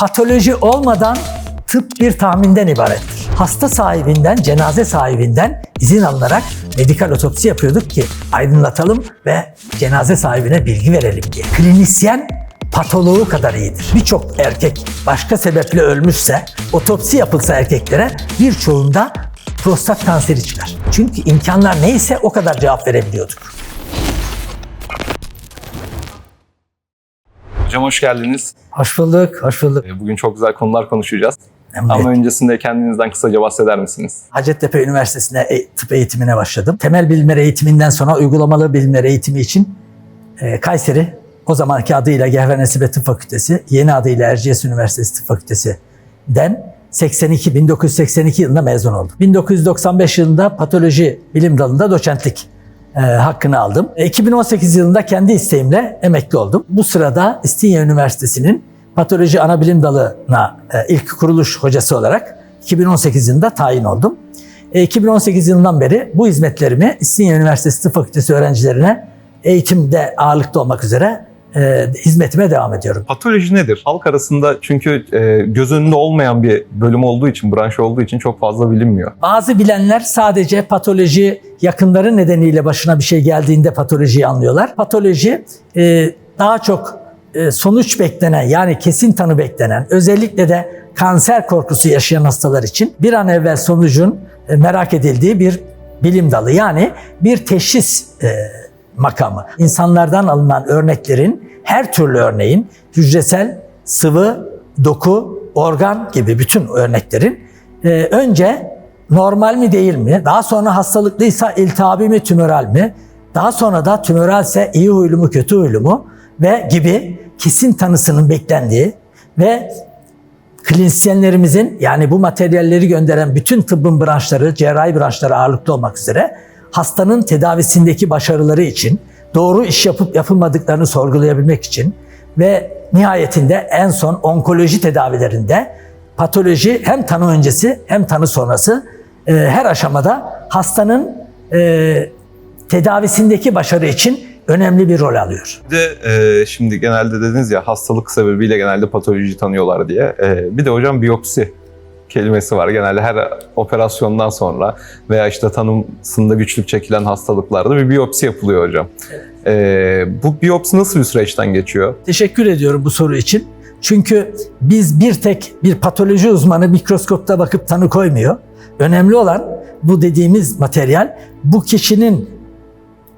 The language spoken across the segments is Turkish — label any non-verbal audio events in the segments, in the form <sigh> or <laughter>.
Patoloji olmadan tıp bir tahminden ibarettir. Hasta sahibinden, cenaze sahibinden izin alınarak medikal otopsi yapıyorduk ki aydınlatalım ve cenaze sahibine bilgi verelim diye. Klinisyen patoloğu kadar iyidir. Birçok erkek başka sebeple ölmüşse otopsi yapılsa erkeklere birçoğunda prostat kanseri çıkar. Çünkü imkanlar neyse o kadar cevap verebiliyorduk. Hocam hoş geldiniz. Hoş bulduk, hoş bulduk. Ee, Bugün çok güzel konular konuşacağız. Memnun Ama öncesinde kendinizden kısaca bahseder misiniz? Hacettepe Üniversitesi'ne e- tıp eğitimine başladım. Temel bilimler eğitiminden sonra uygulamalı bilimler eğitimi için e, Kayseri, o zamanki adıyla Gehver Nesibe Tıp Fakültesi, yeni adıyla Erciyes Üniversitesi Tıp Fakültesi'den 82, 1982 yılında mezun oldum. 1995 yılında patoloji bilim dalında doçentlik e, hakkını aldım. E, 2018 yılında kendi isteğimle emekli oldum. Bu sırada İstinye Üniversitesi'nin patoloji ana bilim dalına e, ilk kuruluş hocası olarak 2018 yılında tayin oldum. E, 2018 yılından beri bu hizmetlerimi İstinye Üniversitesi Tıp Fakültesi öğrencilerine eğitimde ağırlıklı olmak üzere e, hizmetime devam ediyorum. Patoloji nedir? Halk arasında çünkü e, göz önünde olmayan bir bölüm olduğu için, branş olduğu için çok fazla bilinmiyor. Bazı bilenler sadece patoloji yakınları nedeniyle başına bir şey geldiğinde patolojiyi anlıyorlar. Patoloji e, daha çok e, sonuç beklenen yani kesin tanı beklenen özellikle de kanser korkusu yaşayan hastalar için bir an evvel sonucun e, merak edildiği bir bilim dalı. Yani bir teşhis e, makamı. İnsanlardan alınan örneklerin her türlü örneğin hücresel, sıvı, doku, organ gibi bütün örneklerin e, önce normal mi değil mi? Daha sonra hastalıklıysa iltihabi mi, tümöral mi? Daha sonra da tümöralse iyi huylu mu, kötü huylu mu? Ve gibi kesin tanısının beklendiği ve klinisyenlerimizin yani bu materyalleri gönderen bütün tıbbın branşları, cerrahi branşları ağırlıklı olmak üzere hastanın tedavisindeki başarıları için, doğru iş yapıp yapılmadıklarını sorgulayabilmek için ve nihayetinde en son onkoloji tedavilerinde patoloji hem tanı öncesi hem tanı sonrası e, her aşamada hastanın e, tedavisindeki başarı için önemli bir rol alıyor. Bir de e, şimdi genelde dediniz ya hastalık sebebiyle genelde patoloji tanıyorlar diye. E, bir de hocam biyopsi kelimesi var. Genelde her operasyondan sonra veya işte tanısında güçlük çekilen hastalıklarda bir biyopsi yapılıyor hocam. E, bu biyopsi nasıl bir süreçten geçiyor? Teşekkür ediyorum bu soru için. Çünkü biz bir tek bir patoloji uzmanı mikroskopta bakıp tanı koymuyor. Önemli olan bu dediğimiz materyal bu kişinin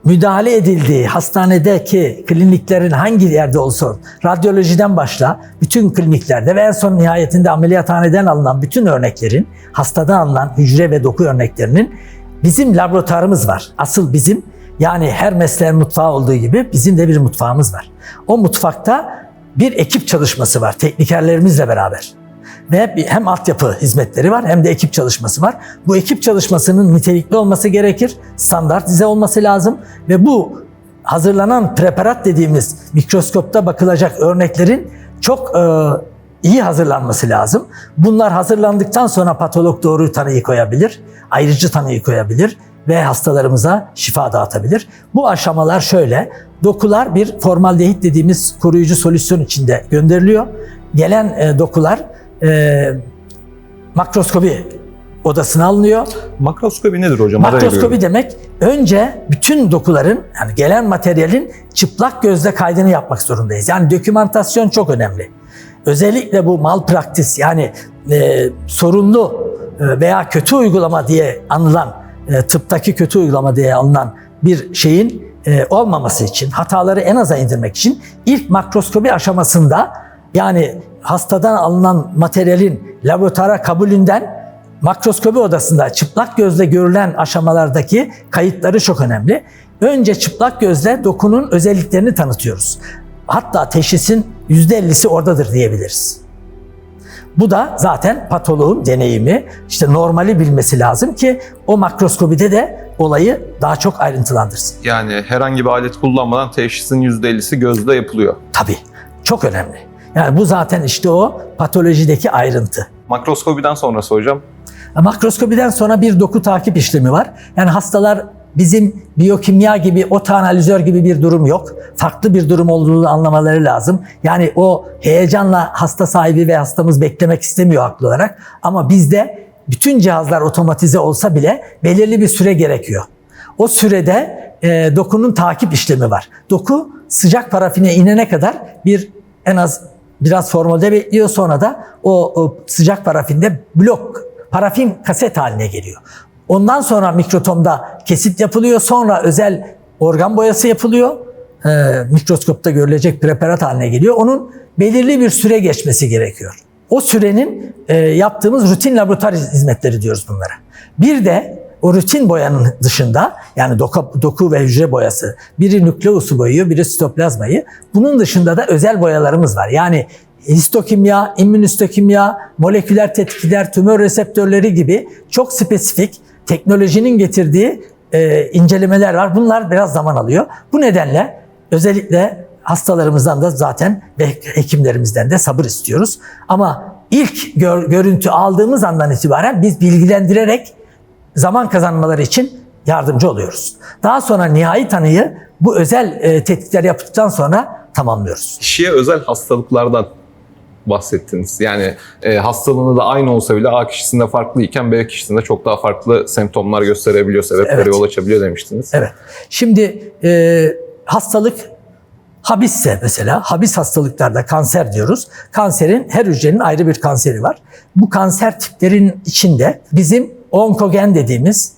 müdahale edildiği hastanedeki kliniklerin hangi yerde olsa radyolojiden başla bütün kliniklerde ve en son nihayetinde ameliyathaneden alınan bütün örneklerin hastadan alınan hücre ve doku örneklerinin bizim laboratuvarımız var. Asıl bizim yani her mesleğin mutfağı olduğu gibi bizim de bir mutfağımız var. O mutfakta bir ekip çalışması var teknikerlerimizle beraber. Ve bir- hem altyapı hizmetleri var hem de ekip çalışması var. Bu ekip çalışmasının nitelikli olması gerekir, standartize olması lazım ve bu hazırlanan preparat dediğimiz mikroskopta bakılacak örneklerin çok e, iyi hazırlanması lazım. Bunlar hazırlandıktan sonra patolog doğru tanıyı koyabilir, ayrıcı tanıyı koyabilir ve hastalarımıza şifa dağıtabilir. Bu aşamalar şöyle. Dokular bir formaldehit dediğimiz koruyucu solüsyon içinde gönderiliyor. Gelen e, dokular e, makroskopi odasına alınıyor. Makroskopi nedir hocam? Makroskopi demek önce bütün dokuların yani gelen materyalin çıplak gözle kaydını yapmak zorundayız. Yani dokümantasyon çok önemli. Özellikle bu malpraktis yani e, sorunlu e, veya kötü uygulama diye anılan e, tıptaki kötü uygulama diye alınan bir şeyin e, olmaması için hataları en aza indirmek için ilk makroskopi aşamasında yani hastadan alınan materyalin laboratuvara kabulünden makroskopi odasında çıplak gözle görülen aşamalardaki kayıtları çok önemli. Önce çıplak gözle dokunun özelliklerini tanıtıyoruz. Hatta teşhisin %50'si oradadır diyebiliriz. Bu da zaten patoloğun deneyimi, işte normali bilmesi lazım ki o makroskopide de olayı daha çok ayrıntılandırsın. Yani herhangi bir alet kullanmadan teşhisin %50'si gözde yapılıyor. Tabii, çok önemli. Yani bu zaten işte o patolojideki ayrıntı. Makroskopiden sonrası hocam Makroskopiden sonra bir doku takip işlemi var. Yani hastalar bizim biyokimya gibi, oto analizör gibi bir durum yok. Farklı bir durum olduğunu anlamaları lazım. Yani o heyecanla hasta sahibi ve hastamız beklemek istemiyor haklı olarak. Ama bizde bütün cihazlar otomatize olsa bile belirli bir süre gerekiyor. O sürede e, dokunun takip işlemi var. Doku sıcak parafine inene kadar bir en az biraz formülde bekliyor. Sonra da o, o sıcak parafinde blok, parafin kaset haline geliyor. Ondan sonra mikrotomda kesit yapılıyor. Sonra özel organ boyası yapılıyor. E, mikroskopta görülecek preparat haline geliyor. Onun belirli bir süre geçmesi gerekiyor. O sürenin e, yaptığımız rutin laboratuvar hizmetleri diyoruz bunlara. Bir de o rutin boyanın dışında yani doku, doku ve hücre boyası, biri nükleusu boyuyor, biri sitoplazmayı. Bunun dışında da özel boyalarımız var. Yani histokimya, immünistokimya, moleküler tetkikler, tümör reseptörleri gibi çok spesifik teknolojinin getirdiği e, incelemeler var. Bunlar biraz zaman alıyor. Bu nedenle özellikle hastalarımızdan da zaten ve hekimlerimizden de sabır istiyoruz. Ama ilk gör- görüntü aldığımız andan itibaren biz bilgilendirerek zaman kazanmaları için yardımcı oluyoruz. Daha sonra nihai tanıyı bu özel e, tetkikler yaptıktan sonra tamamlıyoruz. Kişiye özel hastalıklardan bahsettiniz. Yani e, hastalığını da aynı olsa bile A kişisinde farklıyken B kişisinde çok daha farklı semptomlar gösterebiliyor, sebeplere Evet. yol açabiliyor demiştiniz. Evet. Şimdi e, hastalık habisse mesela, habis hastalıklarda kanser diyoruz. Kanserin her hücrenin ayrı bir kanseri var. Bu kanser tiplerin içinde bizim onkogen dediğimiz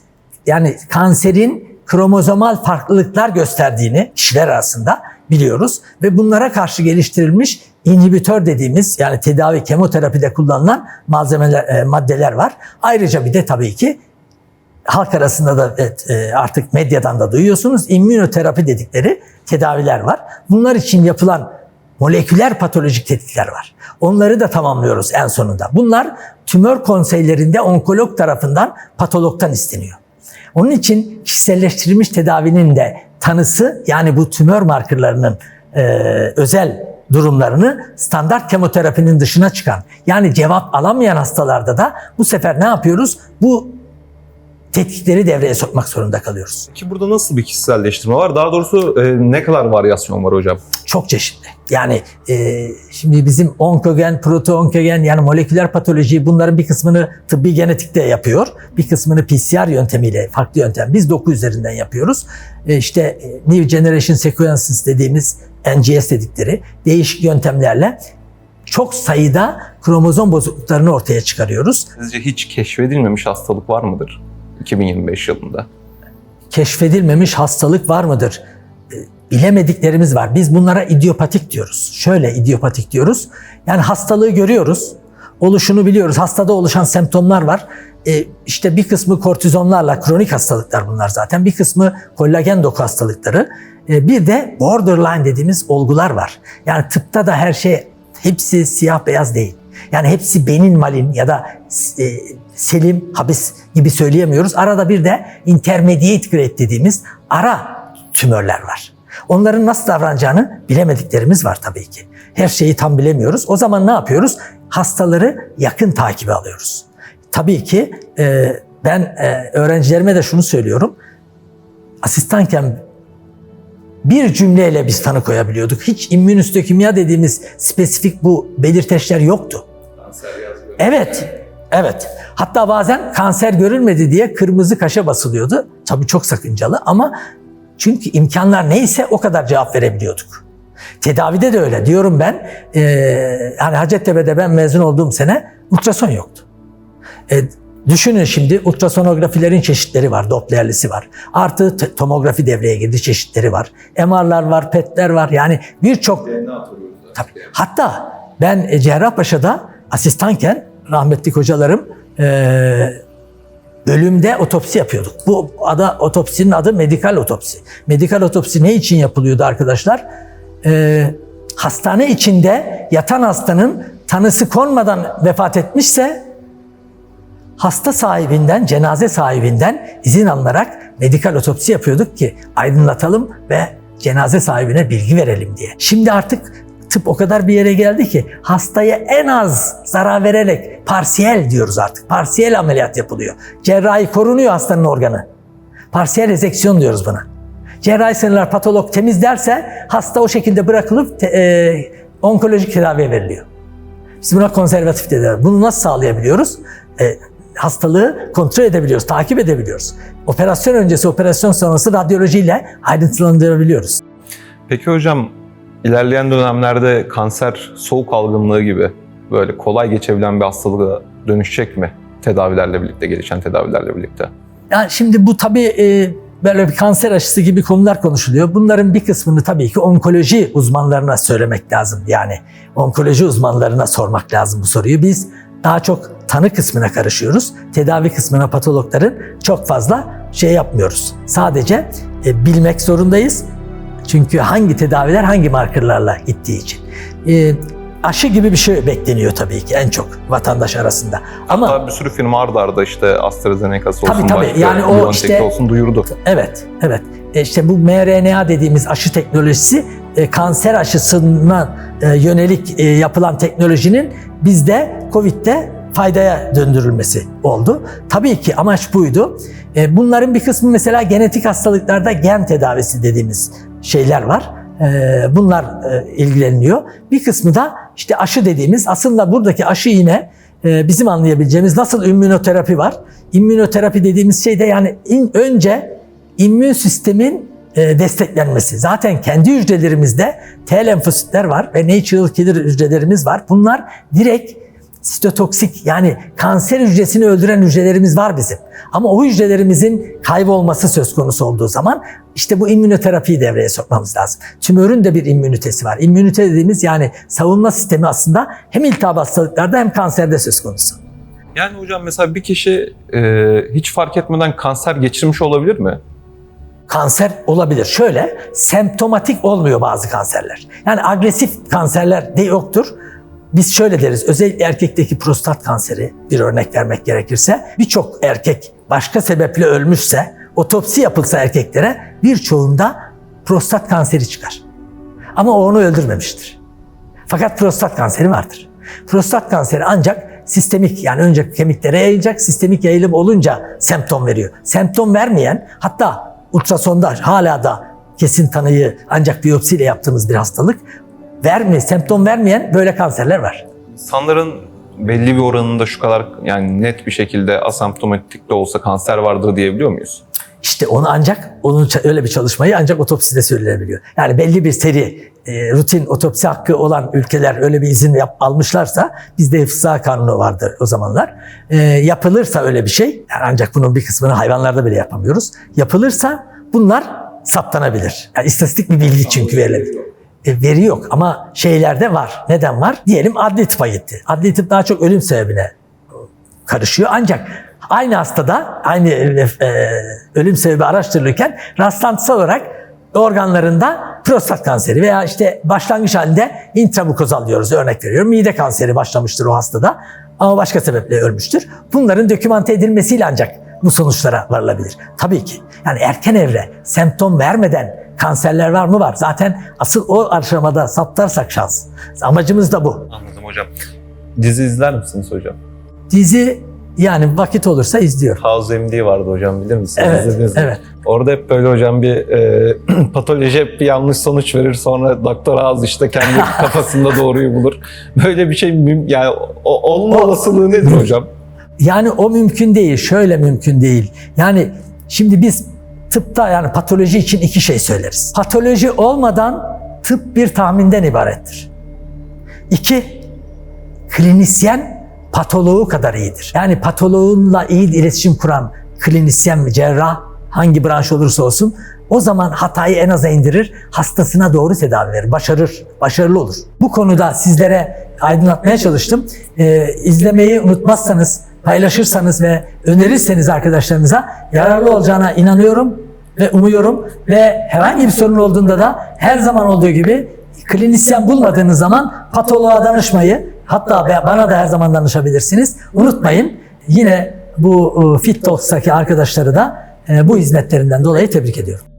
yani kanserin kromozomal farklılıklar gösterdiğini kişiler arasında biliyoruz ve bunlara karşı geliştirilmiş inhibitör dediğimiz yani tedavi kemoterapide kullanılan malzemeler e, maddeler var. Ayrıca bir de tabii ki halk arasında da evet, e, artık medyadan da duyuyorsunuz. İmmünoterapi dedikleri tedaviler var. Bunlar için yapılan moleküler patolojik tetkikler var. Onları da tamamlıyoruz en sonunda. Bunlar tümör konseylerinde onkolog tarafından patologtan isteniyor. Onun için kişiselleştirilmiş tedavinin de tanısı yani bu tümör markerlarının e, özel durumlarını standart kemoterapinin dışına çıkan yani cevap alamayan hastalarda da bu sefer ne yapıyoruz? Bu tetkikleri devreye sokmak zorunda kalıyoruz. Ki burada nasıl bir kişiselleştirme var? Daha doğrusu e, ne kadar varyasyon var hocam? Çok çeşitli. Yani e, şimdi bizim onkogen, proto-onkogen yani moleküler patoloji bunların bir kısmını tıbbi genetikte yapıyor. Bir kısmını PCR yöntemiyle farklı yöntem. Biz doku üzerinden yapıyoruz. E, işte e, New Generation Sequences dediğimiz NGS dedikleri değişik yöntemlerle çok sayıda kromozom bozukluklarını ortaya çıkarıyoruz. Sizce hiç keşfedilmemiş hastalık var mıdır 2025 yılında? keşfedilmemiş hastalık var mıdır? E, Bilemediklerimiz var. Biz bunlara idiopatik diyoruz. Şöyle idiopatik diyoruz. Yani hastalığı görüyoruz. Oluşunu biliyoruz. Hastada oluşan semptomlar var. E, işte bir kısmı kortizonlarla, kronik hastalıklar bunlar zaten. Bir kısmı kollagen doku hastalıkları. E, bir de borderline dediğimiz olgular var. Yani tıpta da her şey hepsi siyah beyaz değil. Yani hepsi benin malin ya da e, selim, habis gibi söyleyemiyoruz. Arada bir de intermediate grade dediğimiz ara tümörler var. Onların nasıl davranacağını bilemediklerimiz var tabii ki. Her şeyi tam bilemiyoruz. O zaman ne yapıyoruz? Hastaları yakın takibe alıyoruz. Tabii ki e, ben e, öğrencilerime de şunu söylüyorum. Asistanken bir cümleyle biz tanı koyabiliyorduk. Hiç immünistokimya dediğimiz spesifik bu belirteçler yoktu. Evet, evet. Hatta bazen kanser görülmedi diye kırmızı kaşe basılıyordu. Tabii çok sakıncalı ama çünkü imkanlar neyse o kadar cevap verebiliyorduk. Tedavide de öyle. Diyorum ben, e, hani Hacettepe'de ben mezun olduğum sene ultrason yoktu. E, düşünün şimdi ultrasonografilerin çeşitleri var, Doppler'lisi var. Artı tomografi devreye girdi, çeşitleri var. MR'lar var, PET'ler var. Yani birçok Tabii. Hatta ben e, Cerrahpaşa'da asistanken rahmetli hocalarım e, bölümde otopsi yapıyorduk. Bu ada otopsinin adı medikal otopsi. Medikal otopsi ne için yapılıyordu arkadaşlar? E, hastane içinde yatan hastanın tanısı konmadan vefat etmişse hasta sahibinden, cenaze sahibinden izin alınarak medikal otopsi yapıyorduk ki aydınlatalım ve cenaze sahibine bilgi verelim diye. Şimdi artık tıp o kadar bir yere geldi ki hastaya en az zarar vererek parsiyel diyoruz artık. Parsiyel ameliyat yapılıyor. Cerrahi korunuyor hastanın organı. Parsiyel rezeksiyon diyoruz buna. Cerrahi sinirler patolog temizlerse hasta o şekilde bırakılıp te- e, onkolojik tedaviye veriliyor. Biz buna konservatif tedavi. Bunu nasıl sağlayabiliyoruz? E, hastalığı kontrol edebiliyoruz, takip edebiliyoruz. Operasyon öncesi, operasyon sonrası radyolojiyle ayrıntılandırabiliyoruz. Peki hocam ilerleyen dönemlerde kanser soğuk algınlığı gibi böyle kolay geçebilen bir hastalığa dönüşecek mi? Tedavilerle birlikte, gelişen tedavilerle birlikte. Yani şimdi bu tabii e, böyle bir kanser aşısı gibi konular konuşuluyor. Bunların bir kısmını tabii ki onkoloji uzmanlarına söylemek lazım. Yani onkoloji uzmanlarına sormak lazım bu soruyu. Biz daha çok tanı kısmına karışıyoruz. Tedavi kısmına patologların çok fazla şey yapmıyoruz. Sadece e, bilmek zorundayız. Çünkü hangi tedaviler hangi markerlarla gittiği için. E, aşı gibi bir şey bekleniyor tabii ki en çok vatandaş arasında. Ama Hatta bir sürü firma arda arda işte AstraZeneca'sı olsun, Tabii, tabii. başka Yani o BioNTech'te işte- olsun duyurdu. Evet, evet. E İşte bu mRNA dediğimiz aşı teknolojisi e, kanser aşısına e, yönelik e, yapılan teknolojinin bizde COVID'de faydaya döndürülmesi oldu. Tabii ki amaç buydu. E, Bunların bir kısmı mesela genetik hastalıklarda gen tedavisi dediğimiz şeyler var. E, Bunlar e, ilgileniliyor. Bir kısmı da işte aşı dediğimiz aslında buradaki aşı yine e, bizim anlayabileceğimiz nasıl immünoterapi var. İmmünoterapi dediğimiz şey de yani in- önce immün sistemin e, desteklenmesi. Zaten kendi hücrelerimizde T lenfositler var ve natural killer hücrelerimiz var. Bunlar direkt sitotoksik yani kanser hücresini öldüren hücrelerimiz var bizim. Ama o hücrelerimizin kaybolması söz konusu olduğu zaman işte bu immünoterapiyi devreye sokmamız lazım. Tümörün de bir immünitesi var. İmmünite dediğimiz yani savunma sistemi aslında hem iltihap hastalıklarda hem kanserde söz konusu. Yani hocam mesela bir kişi e, hiç fark etmeden kanser geçirmiş olabilir mi? kanser olabilir. Şöyle, semptomatik olmuyor bazı kanserler. Yani agresif kanserler de yoktur. Biz şöyle deriz, özellikle erkekteki prostat kanseri bir örnek vermek gerekirse, birçok erkek başka sebeple ölmüşse, otopsi yapılsa erkeklere birçoğunda prostat kanseri çıkar. Ama o onu öldürmemiştir. Fakat prostat kanseri vardır. Prostat kanseri ancak sistemik yani önce kemiklere yayılacak, sistemik yayılım olunca semptom veriyor. Semptom vermeyen hatta ultrasonda hala da kesin tanıyı ancak biyopsiyle yaptığımız bir hastalık verme, semptom vermeyen böyle kanserler var. İnsanların belli bir oranında şu kadar yani net bir şekilde asemptomatik de olsa kanser vardır diyebiliyor muyuz? İşte onu ancak onun öyle bir çalışmayı ancak otopside söylenebiliyor. Yani belli bir seri e, rutin otopsi hakkı olan ülkeler öyle bir izin yap, almışlarsa bizde fısa kanunu vardır o zamanlar. E, yapılırsa öyle bir şey yani ancak bunun bir kısmını hayvanlarda bile yapamıyoruz. Yapılırsa bunlar saptanabilir. Yani istatistik bir bilgi çünkü verilebilir. E, veri yok ama şeylerde var. Neden var? Diyelim adli tıpa gitti. Adli tıp daha çok ölüm sebebine karışıyor. Ancak aynı hastada, aynı e, ölüm sebebi araştırılırken rastlantısal olarak organlarında prostat kanseri veya işte başlangıç halinde intramukozal diyoruz örnek veriyorum. Mide kanseri başlamıştır o hastada ama başka sebeple ölmüştür. Bunların dokümante edilmesiyle ancak bu sonuçlara varılabilir. Tabii ki. Yani erken evre semptom vermeden kanserler var mı var. Zaten asıl o aşamada saptarsak şans. Amacımız da bu. Anladım hocam. Dizi izler misiniz hocam? Dizi yani vakit olursa izliyorum. House MD vardı hocam bilir misiniz? Evet, İzlediniz mi? evet. Orada hep böyle hocam bir e, <clears throat> patoloji hep bir yanlış sonuç verir sonra doktor ağız işte kendi <laughs> kafasında doğruyu bulur. Böyle bir şey yani o, olma O- olasılığı nedir hocam? Yani o mümkün değil, şöyle mümkün değil. Yani şimdi biz tıpta yani patoloji için iki şey söyleriz. Patoloji olmadan tıp bir tahminden ibarettir. İki, klinisyen patoloğu kadar iyidir. Yani patoloğunla iyi iletişim kuran klinisyen mi, cerrah, hangi branş olursa olsun o zaman hatayı en aza indirir, hastasına doğru tedavi verir, başarır, başarılı olur. Bu konuda sizlere aydınlatmaya çalıştım. Ee, izlemeyi unutmazsanız, paylaşırsanız ve önerirseniz arkadaşlarınıza yararlı olacağına inanıyorum ve umuyorum ve herhangi bir sorun olduğunda da her zaman olduğu gibi klinisyen bulmadığınız zaman patoloğa danışmayı hatta bana da her zaman danışabilirsiniz. Unutmayın yine bu e, Fit Talks'taki arkadaşları da e, bu hizmetlerinden dolayı tebrik ediyorum.